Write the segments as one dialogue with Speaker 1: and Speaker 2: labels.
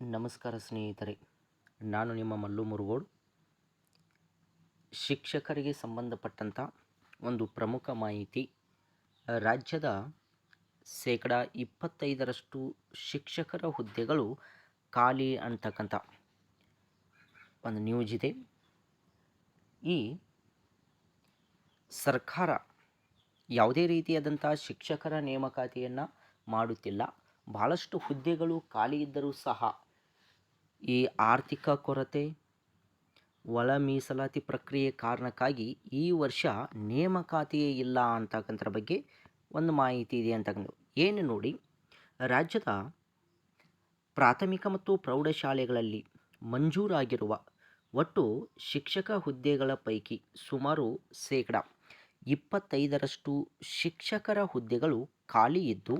Speaker 1: ನಮಸ್ಕಾರ ಸ್ನೇಹಿತರೆ, ನಾನು ನಿಮ್ಮ ಮಲ್ಲು ಮುರುಗೋಡು. ಶಿಕ್ಷಕರಿಗೆ ಸಂಬಂಧಪಟ್ಟಂಥ ಒಂದು ಪ್ರಮುಖ ಮಾಹಿತಿ, ರಾಜ್ಯದ ಶೇಕಡ ಇಪ್ಪತ್ತೈದರಷ್ಟು ಶಿಕ್ಷಕರ ಹುದ್ದೆಗಳು ಖಾಲಿ ಅಂತಕ್ಕಂಥ ಒಂದು ನ್ಯೂಸ್ ಇದೆ. ಈ ಸರ್ಕಾರ ಯಾವುದೇ ರೀತಿಯಾದಂಥ ಶಿಕ್ಷಕರ ನೇಮಕಾತಿಯನ್ನು ಮಾಡುತ್ತಿಲ್ಲ. ಭಾಳಷ್ಟು ಹುದ್ದೆಗಳು ಖಾಲಿ ಇದ್ದರೂ ಸಹ ಈ ಆರ್ಥಿಕ ಕೊರತೆ, ಒಳ ಮೀಸಲಾತಿ ಪ್ರಕ್ರಿಯೆ ಕಾರಣಕ್ಕಾಗಿ ಈ ವರ್ಷ ನೇಮಕಾತಿಯೇ ಇಲ್ಲ ಅಂತಕ್ಕಂಥದ್ರ ಬಗ್ಗೆ ಒಂದು ಮಾಹಿತಿ ಇದೆ ಅಂತಕ್ಕಂಥ ಏನು ನೋಡಿ, ರಾಜ್ಯದ ಪ್ರಾಥಮಿಕ ಮತ್ತು ಪ್ರೌಢಶಾಲೆಗಳಲ್ಲಿ ಮಂಜೂರಾಗಿರುವ ಒಟ್ಟು ಶಿಕ್ಷಕ ಹುದ್ದೆಗಳ ಪೈಕಿ ಸುಮಾರು ಶೇಕಡ ಇಪ್ಪತ್ತೈದರಷ್ಟು ಶಿಕ್ಷಕರ ಹುದ್ದೆಗಳು ಖಾಲಿ ಇದ್ದು,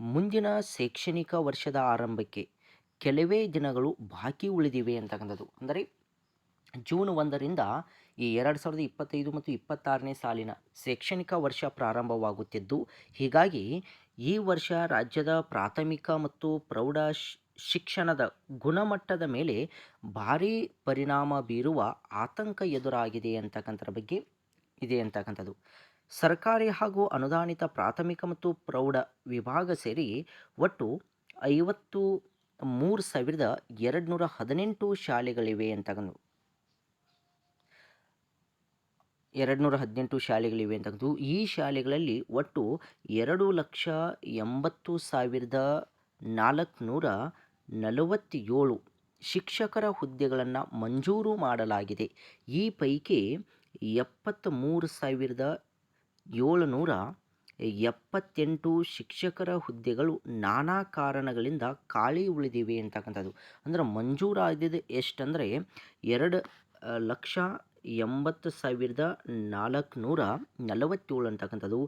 Speaker 1: ಮುಂದಿನ ಶೈಕ್ಷಣಿಕ ವರ್ಷದ ಆರಂಭಕ್ಕೆ ಕೆಲವೇ ದಿನಗಳು ಬಾಕಿ ಉಳಿದಿವೆ ಅಂತಕ್ಕಂಥದ್ದು. ಅಂದರೆ ಜೂನ್ ಒಂದರಿಂದ ಈ ಎರಡು ಸಾವಿರದ ಇಪ್ಪತ್ತೈದು ಮತ್ತು ಇಪ್ಪತ್ತಾರನೇ ಸಾಲಿನ ಶೈಕ್ಷಣಿಕ ವರ್ಷ ಪ್ರಾರಂಭವಾಗುತ್ತಿದ್ದು, ಹೀಗಾಗಿ ಈ ವರ್ಷ ರಾಜ್ಯದ ಪ್ರಾಥಮಿಕ ಮತ್ತು ಪ್ರೌಢ ಶಿಕ್ಷಣದ ಗುಣಮಟ್ಟದ ಮೇಲೆ ಭಾರೀ ಪರಿಣಾಮ ಬೀರುವ ಆತಂಕ ಎದುರಾಗಿದೆ ಅಂತಕ್ಕಂಥದ್ರ ಬಗ್ಗೆ ಇದೆ ಅಂತಕ್ಕಂಥದ್ದು. ಸರ್ಕಾರಿ ಹಾಗೂ ಅನುದಾನಿತ ಪ್ರಾಥಮಿಕ ಮತ್ತು ಪ್ರೌಢ ವಿಭಾಗ ಸೇರಿ ಒಟ್ಟು ಐವತ್ತು ಮೂರು ಸಾವಿರದ ಎರಡು ನೂರ ಹದಿನೆಂಟು ಶಾಲೆಗಳಿವೆ ಅಂತ ಎರಡು ನೂರ ಹದಿನೆಂಟು ಶಾಲೆಗಳಿವೆ ಅಂತಕ್ಕಂಥದ್ದು ಈ ಶಾಲೆಗಳಲ್ಲಿ ಒಟ್ಟು ಎರಡು ಲಕ್ಷ ಎಂಬತ್ತು ಸಾವಿರದ ನಾಲ್ಕುನೂರ ನಲವತ್ತೇಳು ಶಿಕ್ಷಕರ ಹುದ್ದೆಗಳನ್ನು ಮಂಜೂರು ಮಾಡಲಾಗಿದೆ. ಈ ಪೈಕಿ ಎಪ್ಪತ್ತ್ಮೂರು ಸಾವಿರದ ಏಳುನೂರ ಎಪ್ಪತ್ತೆಂಟು ಶಿಕ್ಷಕರ ಹುದ್ದೆಗಳು ನಾನಾ ಕಾರಣಗಳಿಂದ ಖಾಲಿ ಉಳಿದಿವೆ ಅಂತಕ್ಕಂಥದ್ದು. ಅಂದ್ರೆ ಮಂಜೂರಾದದ್ದು ಎಷ್ಟಂದರೆ ಎರಡು ಲಕ್ಷ ಎಂಬತ್ತು ಸಾವಿರದ ನಾಲ್ಕುನೂರ ನಲವತ್ತೇಳು ಅಂತಕ್ಕಂಥದ್ದು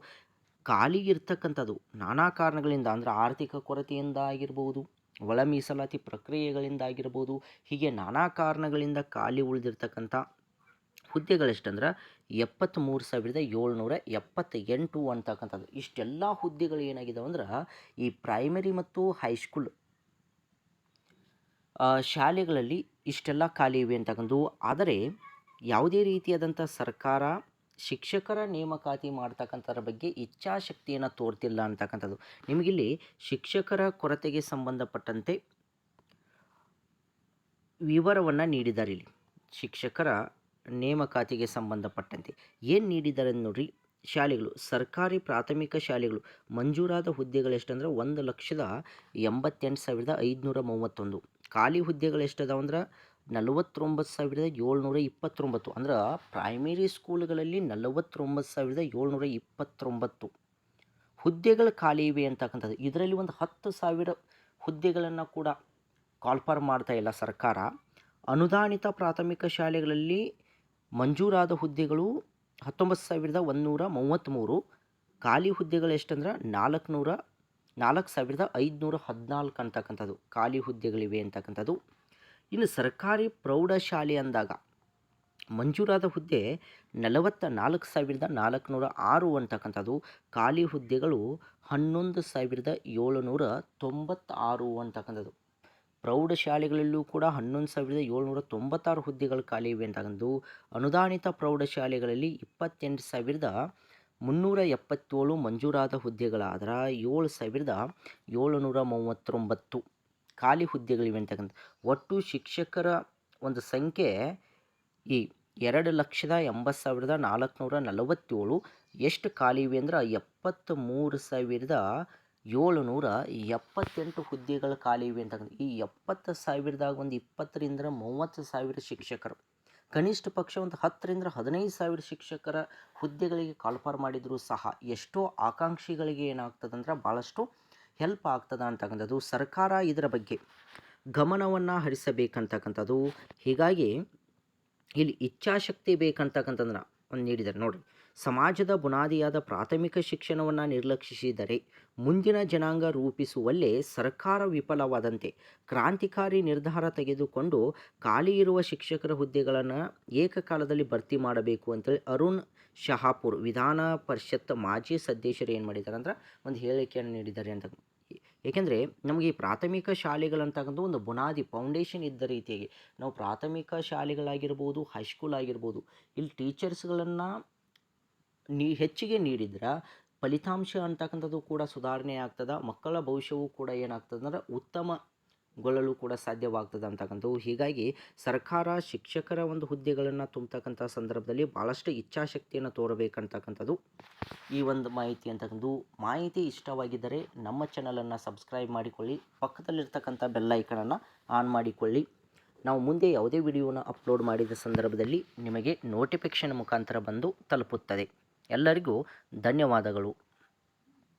Speaker 1: ಖಾಲಿ ಇರ್ತಕ್ಕಂಥದ್ದು. ನಾನಾ ಕಾರಣಗಳಿಂದ ಅಂದರೆ ಆರ್ಥಿಕ ಕೊರತೆಯಿಂದ ಆಗಿರ್ಬೋದು, ಒಳ ಮೀಸಲಾತಿ ಪ್ರಕ್ರಿಯೆಗಳಿಂದ ಆಗಿರ್ಬೋದು, ಹೀಗೆ ನಾನಾ ಕಾರಣಗಳಿಂದ ಖಾಲಿ ಉಳಿದಿರ್ತಕ್ಕಂಥ ಹುದ್ದೆಗಳೆಷ್ಟಂದ್ರೆ ಎಪ್ಪತ್ತ್ಮೂರು ಸಾವಿರದ ಏಳ್ನೂರ ಎಪ್ಪತ್ತೆಂಟು ಅಂತಕ್ಕಂಥದ್ದು. ಇಷ್ಟೆಲ್ಲ ಹುದ್ದೆಗಳು ಏನಾಗಿದಾವೆ ಅಂದ್ರೆ ಈ ಪ್ರೈಮರಿ ಮತ್ತು ಹೈಸ್ಕೂಲ್ ಶಾಲೆಗಳಲ್ಲಿ ಇಷ್ಟೆಲ್ಲ ಖಾಲಿ ಇವೆ ಅಂತಕ್ಕಂಥದ್ದು. ಆದರೆ ಯಾವುದೇ ರೀತಿಯಾದಂಥ ಸರ್ಕಾರ, ಶಿಕ್ಷಕರ ನೇಮಕಾತಿ ಮಾಡ್ತಕ್ಕಂಥದ್ರ ಬಗ್ಗೆ ಇಚ್ಛಾಶಕ್ತಿಯನ್ನು ತೋರ್ತಿಲ್ಲ ಅಂತಕ್ಕಂಥದ್ದು. ನಿಮಗಿಲ್ಲಿ ಶಿಕ್ಷಕರ ಕೊರತೆಗೆ ಸಂಬಂಧಪಟ್ಟಂತೆ ವಿವರವನ್ನು ನೀಡಿದ್ದಾರೆ ಇಲ್ಲಿ ಶಿಕ್ಷಕರ ನೇಮಕಾತಿಗೆ ಸಂಬಂಧಪಟ್ಟಂತೆ. ಏನು ನೀಡಿದ್ದಾರೆ ನೋಡ್ರಿ? ಶಾಲೆಗಳು, ಸರ್ಕಾರಿ ಪ್ರಾಥಮಿಕ ಶಾಲೆಗಳು ಮಂಜೂರಾದ ಹುದ್ದೆಗಳು ಎಷ್ಟಂದ್ರೆ ಒಂದು ಲಕ್ಷದ ಎಂಬತ್ತೆಂಟು ಸಾವಿರದ ಐದುನೂರ ಮೂವತ್ತೊಂದು. ಖಾಲಿ ಹುದ್ದೆಗಳು ಎಷ್ಟದಾವ ಅಂದ್ರೆ ನಲವತ್ತೊಂಬತ್ತು ಸಾವಿರದ ಏಳ್ನೂರ ಇಪ್ಪತ್ತೊಂಬತ್ತು. ಅಂದ್ರೆ ಪ್ರೈಮರಿ ಸ್ಕೂಲ್ಗಳಲ್ಲಿ ನಲವತ್ತೊಂಬತ್ತು ಸಾವಿರದ ಏಳ್ನೂರ ಇಪ್ಪತ್ತೊಂಬತ್ತು. ಹುದ್ದೆಗಳು ಖಾಲಿ ಇವೆ ಅಂತಕ್ಕಂಥದ್ದು. ಇದರಲ್ಲಿ ಒಂದು ಹತ್ತು ಸಾವಿರ ಹುದ್ದೆಗಳನ್ನು ಕೂಡ ಕಾಲ್ಫರ್ ಮಾಡ್ತಾ ಇಲ್ಲ ಸರ್ಕಾರ. ಅನುದಾನಿತ ಪ್ರಾಥಮಿಕ ಶಾಲೆಗಳಲ್ಲಿ ಮಂಜೂರಾದ ಹುದ್ದೆಗಳು ಹತ್ತೊಂಬತ್ತು ಸಾವಿರದ ಒಂದುನೂರ ಮೂವತ್ತ್ಮೂರು, ಖಾಲಿ ಹುದ್ದೆಗಳು ಎಷ್ಟಂದ್ರೆ ನಾಲ್ಕುನೂರ, ನಾಲ್ಕು ಸಾವಿರದ ಐದುನೂರ ಹದಿನಾಲ್ಕು ಅಂತಕ್ಕಂಥದ್ದು, ಖಾಲಿ ಹುದ್ದೆಗಳಿವೆ ಅಂತಕ್ಕಂಥದ್ದು. ಇನ್ನು ಸರ್ಕಾರಿ ಪ್ರೌಢಶಾಲೆ ಅಂದಾಗ ಮಂಜೂರಾದ ಹುದ್ದೆ ನಲವತ್ತ ನಾಲ್ಕು ಸಾವಿರದ ನಾಲ್ಕುನೂರ ಆರು ಅಂತಕ್ಕಂಥದ್ದು, ಖಾಲಿ ಹುದ್ದೆಗಳು ಹನ್ನೊಂದು ಸಾವಿರದ ಏಳುನೂರ ತೊಂಬತ್ತಾರು ಅಂತಕ್ಕಂಥದ್ದು. ಪ್ರೌಢಶಾಲೆಗಳಲ್ಲೂ ಕೂಡ ಹನ್ನೊಂದು ಸಾವಿರದ ಏಳ್ನೂರ ತೊಂಬತ್ತಾರು ಹುದ್ದೆಗಳು ಖಾಲಿ ಇವೆ ಅಂತಕ್ಕಂಥದ್ದು ಅನುದಾನಿತ ಪ್ರೌಢಶಾಲೆಗಳಲ್ಲಿ ಇಪ್ಪತ್ತೆಂಟು ಸಾವಿರದ ಮುನ್ನೂರ ಎಪ್ಪತ್ತೇಳು ಮಂಜೂರಾದ ಹುದ್ದೆಗಳಾದ್ರೆ ಏಳು ಸಾವಿರದ ಏಳುನೂರ ಮೂವತ್ತೊಂಬತ್ತು ಖಾಲಿ ಹುದ್ದೆಗಳಿವೆ ಅಂತಕ್ಕಂಥ ಒಟ್ಟು ಶಿಕ್ಷಕರ ಒಂದು ಸಂಖ್ಯೆ ಈ ಎರಡು ಲಕ್ಷದ ಎಂಬತ್ತು ಸಾವಿರದ ನಾಲ್ಕುನೂರ ನಲವತ್ತೇಳು ಎಷ್ಟು ಖಾಲಿ ಇವೆ ಅಂದ್ರೆ ಎಪ್ಪತ್ತ್ ಮೂರು ಸಾವಿರದ ಏಳುನೂರ ಎಪ್ಪತ್ತೆಂಟು ಹುದ್ದೆಗಳು ಖಾಲಿ ಇವೆ ಅಂತಕ್ಕಂಥ ಈ ಎಪ್ಪತ್ತು ಸಾವಿರದಾಗ ಒಂದು ಇಪ್ಪತ್ತರಿಂದ ಮೂವತ್ತು ಸಾವಿರ ಶಿಕ್ಷಕರು. ಕನಿಷ್ಠ ಪಕ್ಷ ಒಂದು ಹತ್ತರಿಂದ ಹದಿನೈದು ಸಾವಿರ ಶಿಕ್ಷಕರ ಹುದ್ದೆಗಳಿಗೆ ಕಾಲ್ಫಾರ್ ಮಾಡಿದರೂ ಸಹ ಎಷ್ಟೋ ಆಕಾಂಕ್ಷಿಗಳಿಗೆ ಏನಾಗ್ತದಂದ್ರೆ ಭಾಳಷ್ಟು ಹೆಲ್ಪ್ ಆಗ್ತದ ಅಂತಕ್ಕಂಥದ್ದು ಸರ್ಕಾರ ಇದರ ಬಗ್ಗೆ ಗಮನವನ್ನು ಹರಿಸಬೇಕಂತಕ್ಕಂಥದ್ದು. ಹೀಗಾಗಿ ಇಲ್ಲಿ ಇಚ್ಛಾಶಕ್ತಿ ಬೇಕಂತಕ್ಕಂಥದ್ದನ್ನ ಒಂದು ನೀಡಿದ್ದಾರೆ ನೋಡಿ, ಸಮಾಜದ ಬುನಾದಿಯಾದ ಪ್ರಾಥಮಿಕ ಶಿಕ್ಷಣವನ್ನು ನಿರ್ಲಕ್ಷಿಸಿದರೆ ಮುಂದಿನ ಜನಾಂಗ ರೂಪಿಸುವಲ್ಲೇ ಸರ್ಕಾರ ವಿಫಲವಾದಂತೆ ಕ್ರಾಂತಿಕಾರಿ ನಿರ್ಧಾರ ತೆಗೆದುಕೊಂಡು ಖಾಲಿ ಇರುವ ಶಿಕ್ಷಕರ ಹುದ್ದೆಗಳನ್ನು ಏಕಕಾಲದಲ್ಲಿ ಭರ್ತಿ ಮಾಡಬೇಕು ಅಂತೇಳಿ ಅರುಣ್ ಶಹಾಪುರ್ ವಿಧಾನ ಪರಿಷತ್ ಮಾಜಿ ಸದಸ್ಯರು ಏನು ಮಾಡಿದ್ದಾರೆ ಅಂದ್ರೆ ಒಂದು ಹೇಳಿಕೆಯನ್ನು ನೀಡಿದ್ದಾರೆ ಅಂತ. ಏಕೆಂದರೆ ನಮಗೆ ಈ ಪ್ರಾಥಮಿಕ ಶಾಲೆಗಳಂತಕ್ಕಂಥ ಒಂದು ಬುನಾದಿ ಫೌಂಡೇಶನ್ ಇದ್ದ ರೀತಿಯಾಗಿ, ನಾವು ಪ್ರಾಥಮಿಕ ಶಾಲೆಗಳಾಗಿರ್ಬೋದು ಹೈಸ್ಕೂಲ್ ಆಗಿರ್ಬೋದು, ಇಲ್ಲಿ ಟೀಚರ್ಸ್ಗಳನ್ನು ನೀ, ಹೆಚ್ಚಿಗೆ ನೀಡಿದ್ರೆ ಫಲಿತಾಂಶ ಅಂತಕ್ಕಂಥದ್ದು ಕೂಡ ಸುಧಾರಣೆ ಆಗ್ತದೆ, ಮಕ್ಕಳ ಭವಿಷ್ಯವು ಕೂಡ ಏನಾಗ್ತದೆ ಅಂದ್ರೆ ಉತ್ತಮಗೊಳ್ಳಲು ಕೂಡ ಸಾಧ್ಯವಾಗ್ತದೆ ಅಂತಕ್ಕಂಥವು. ಹೀಗಾಗಿ ಸರ್ಕಾರ, ಶಿಕ್ಷಕರ ಒಂದು ಹುದ್ದೆಗಳನ್ನು ತುಂಬತಕ್ಕಂಥ ಸಂದರ್ಭದಲ್ಲಿ ಭಾಳಷ್ಟು ಇಚ್ಛಾಶಕ್ತಿಯನ್ನು ತೋರಬೇಕಂತಕ್ಕಂಥದ್ದು ಈ ಒಂದು ಮಾಹಿತಿ ಅಂತಕ್ಕಂಥದ್ದು. ಮಾಹಿತಿ ಇಷ್ಟವಾಗಿದ್ದರೆ ನಮ್ಮ ಚಾನಲನ್ನು ಸಬ್ಸ್ಕ್ರೈಬ್ ಮಾಡಿಕೊಳ್ಳಿ, ಪಕ್ಕದಲ್ಲಿರ್ತಕ್ಕಂಥ ಬೆಲ್ಲೈಕನನ್ನು ಆನ್ ಮಾಡಿಕೊಳ್ಳಿ. ನಾವು ಮುಂದೆ ಯಾವುದೇ ವಿಡಿಯೋನ ಅಪ್ಲೋಡ್ ಮಾಡಿದ ಸಂದರ್ಭದಲ್ಲಿ ನಿಮಗೆ ನೋಟಿಫಿಕೇಷನ್ ಮುಖಾಂತರ ಬಂದು ತಲುಪುತ್ತದೆ. ಎಲ್ಲರಿಗೂ ಧನ್ಯವಾದಗಳು.